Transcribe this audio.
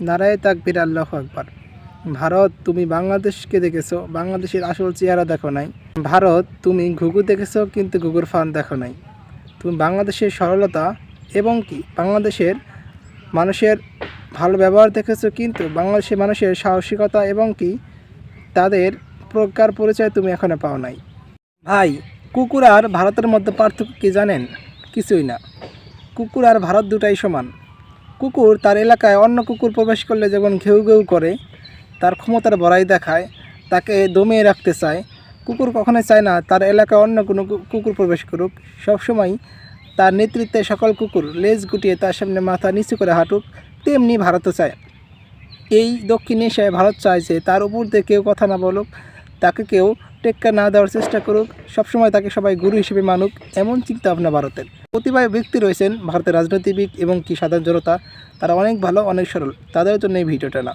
নারায় তাকবির আল্লাহ আকবার। ভারত, তুমি বাংলাদেশকে দেখেছ, বাংলাদেশের আসল চেহারা দেখো নাই। ভারত, তুমি ঘুঘু দেখেছ, কিন্তু ঘুঘুর ফান দেখো নাই। তুমি বাংলাদেশের সরলতা এবং কি? বাংলাদেশের মানুষের ভালো ব্যবহার দেখেছ, কিন্তু বাংলাদেশের মানুষের সাহসিকতা এবং কি? তাদের প্রজ্ঞার পরিচয় তুমি এখনও পাও নাই। ভাই, কুকুর আর ভারতের মধ্যে পার্থক্য কি জানেন? কিছুই না। কুকুর আর ভারত দুটাই সমান। কুকুর তার এলাকায় অন্য কুকুর প্রবেশ করলে যেমন ঘেউ ঘেউ করে, তার ক্ষমতার বড়াই দেখায়, তাকে দমিয়ে রাখতে চায়। কুকুর কখনোই চায় না, তার এলাকায় অন্য কোনো কুকুর প্রবেশ করুক। সবসময় তার নেতৃত্বে সকল কুকুর লেজ গুটিয়ে তার সামনে মাথা নিচু করে হাঁটুক, তেমনি ভারতও চায়। এই দক্ষিণ এশিয়ায় ভারত চায় যে, তার উপর দিয়ে কেউ কথা না বলুক, তাকে কেউ টেক্কা না দেওয়ার চেষ্টা করুক। সবসময় তাকে সবাই গুরু হিসেবে মানুক, এমন চিন্তা ভাবনা ভারতের। প্রতিভা ব্যক্তি রয়েছেন ভারতের রাজনীতিবিদ এবং কি সাধারণ জনতা, তারা অনেক ভালো, অনেক সরল। তাদের জন্য এই ভিডিওটা না।